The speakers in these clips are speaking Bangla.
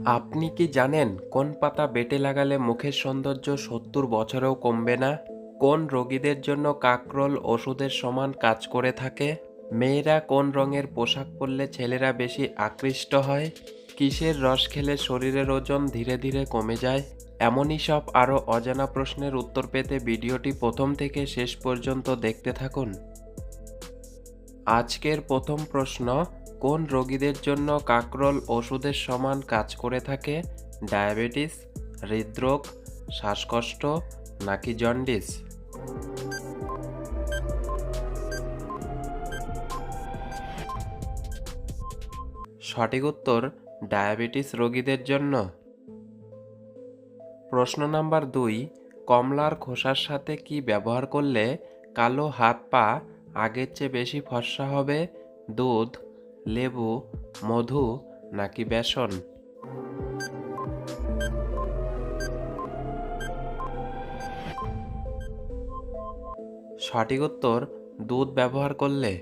আপনি কি জানেন কোন পাতা বেটে লাগালে মুখের সৌন্দর্য সত্তর বছরেও কমবে না? কোন রোগীদের জন্য কাকরোল ওষুধের সমান কাজ করে থাকে? মেয়েরা কোন রঙের পোশাক পরলে ছেলেরা বেশি আকৃষ্ট হয়? কিসের রস খেলে শরীরের ওজন ধীরে ধীরে কমে যায়? এমনই সব আরও অজানা প্রশ্নের উত্তর পেতে ভিডিওটি প্রথম থেকে শেষ পর্যন্ত দেখতে থাকুন। আজকের প্রথম প্রশ্ন কোন রোগীদের জন্য কাকরোল ওষুধের সমান কাজ করে থাকে? ডায়াবেটিস, হৃদরোগ, শ্বাসকষ্ট নাকি জন্ডিস? সঠিক উত্তর, ডায়াবেটিস রোগীদের জন্য। প্রশ্ন নাম্বার দুই, কমলার খোসার সাথে কি ব্যবহার করলে কালো হাত পা আগের চেয়ে বেশি ফর্সা হবে? দুধ লেবু, মধু নাকি বেসন? সঠিক উত্তর, দুধ ব্যবহার করলে।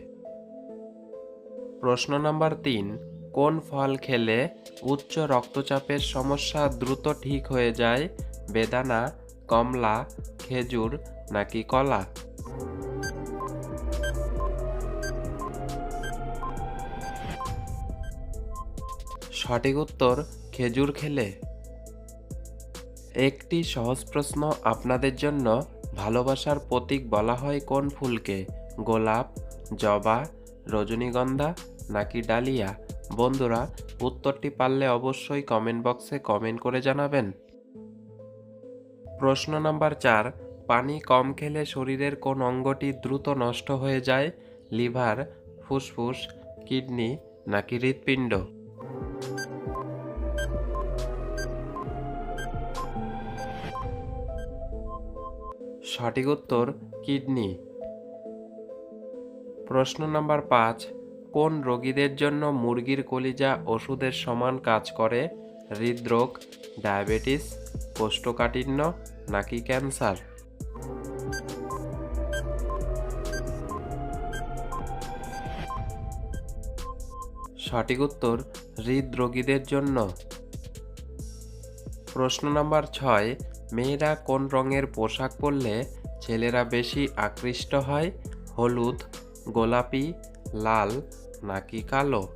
প্রশ্ন নাম্বার তিন, কোন ফল খেলে উচ্চ রক্তচাপের সমস্যা দ্রুত ঠিক হয়ে যায়? বেদানা, কমলা, খেজুর নাকি কলা? সঠিক উত্তর খেজুর খেলে। একটি সহজ প্রশ্ন আপনাদের জন্য ভালোবাসার প্রতীক বলা হয় কোন ফুলকে? গোলাপ, জবা, রজনীগন্ধা নাকি ডালিয়া? বন্ধুরা, উত্তরটি পারলে অবশ্যই কমেন্ট বক্সে কমেন্ট করে জানাবেন। প্রশ্ন নাম্বার চার, পানি কম খেলে শরীরের কোন অঙ্গটি দ্রুত নষ্ট হয়ে যায়? লিভার, ফুসফুস, কিডনি নাকি হৃৎপিণ্ড? সঠিক উত্তর, কিডনি। প্রশ্ন নাম্বার পাঁচ, কোন রোগীদের জন্য মুরগির কলিজা ওষুধের সমান কাজ করে? হৃদরোগ, ডায়াবেটিস, কোষ্ঠকাঠিন্য নাকি ক্যান্সার? সঠিক উত্তর, হৃদরোগীদের জন্য। প্রশ্ন নাম্বার ছয় মেয়েরা কোন রঙের পোশাক পরলে ছেলেরা বেশি আকৃষ্ট হয়, হলুদ, গোলাপি, লাল নাকি কালো?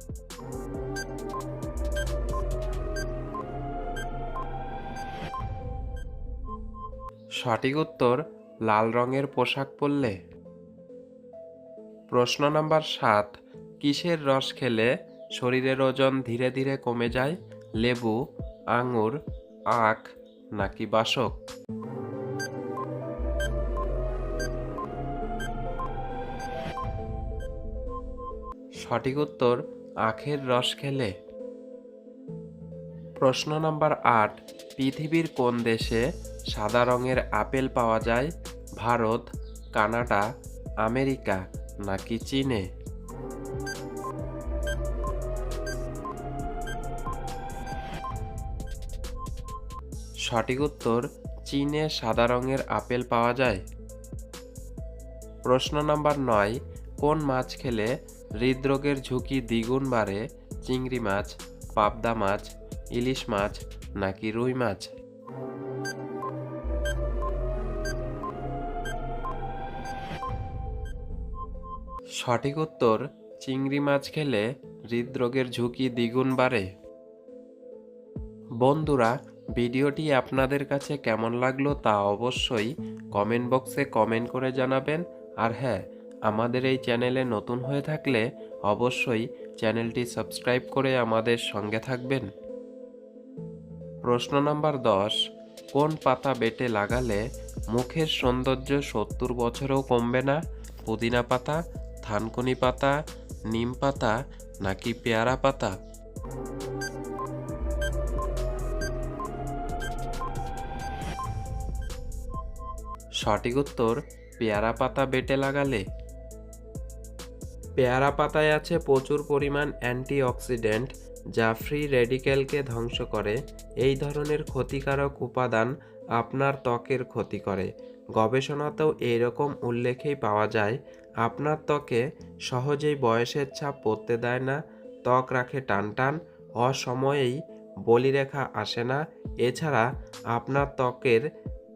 সঠিক উত্তর, লাল রঙের পোশাক পরলে। প্রশ্ন নাম্বার সাত, কিসের রস খেলে শরীরের ওজন ধীরে ধীরে কমে যায়? লেবু, আঙুর, আখ নাকি বাসক? সঠিক উত্তর, আখের রস খেলে। প্রশ্ন নাম্বার আট, পৃথিবীর কোন দেশে সাদা রঙের আপেল পাওয়া যায়? ভারত, কানাডা, আমেরিকা নাকি চীনে? সঠিক উত্তর চীনে সাদা রঙের আপেল পাওয়া যায়। প্রশ্ন নাম্বার নয়, কোন মাছ খেলে হৃদরোগের ঝুঁকি দ্বিগুণ বাড়ে? চিংড়ি মাছ, পাবদা মাছ, ইলিশ মাছ, নাকি রুই মাছ? সঠিক উত্তর, চিংড়ি মাছ খেলে হৃদরোগের ঝুঁকি দ্বিগুণ বাড়ে। বন্ধুরা ভিডিওটি আপনাদের কাছে কেমন লাগল তা অবশ্যই কমেন্ট বক্সে কমেন্ট করে জানাবেন। আর হ্যাঁ আমাদের এই চ্যানেলে নতুন হয়ে থাকলে অবশ্যই চ্যানেলটি সাবস্ক্রাইব করে আমাদের সঙ্গে থাকবেন। প্রশ্ন নাম্বার দশ, কোন পাতা বেটে লাগালে মুখের সৌন্দর্য সত্তর বছরেও কমবে না? পুদিনা পাতা, থানকুনি পাতা, নিম পাতা নাকি পেয়ারা পাতা? সঠিক উত্তর, পেয়ারা পাতা বেটে লাগালে। পেয়ারা পাতায় আছে প্রচুর পরিমাণ অ্যান্টিঅক্সিডেন্ট, যা ফ্রি রেডিক্যালকে ধ্বংস করে। এই ধরনের ক্ষতিকারক উপাদান আপনার ত্বকের ক্ষতি করে। গবেষণাতেও এইরকম উল্লেখেই পাওয়া যায়, আপনার ত্বকে সহজেই বয়সের ছাপ পড়তে দেয় না, ত্বক রাখে টানটান, অসময়েই বলিরেখা আসে না। এছাড়া আপনার ত্বকের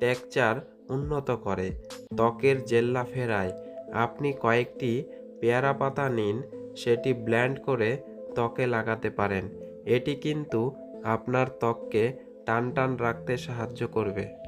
টেক্সচার উন্নত করে। ত্বকের জেল্লা ফেরায়। আপনি কয়েকটি পেয়ারা পাতা নিন, সেটি ব্ল্যান্ড করে ত্বকে লাগাতে পারেন। এটি কিন্তু আপনার ত্বককে টান টান রাখতে সাহায্য করবে।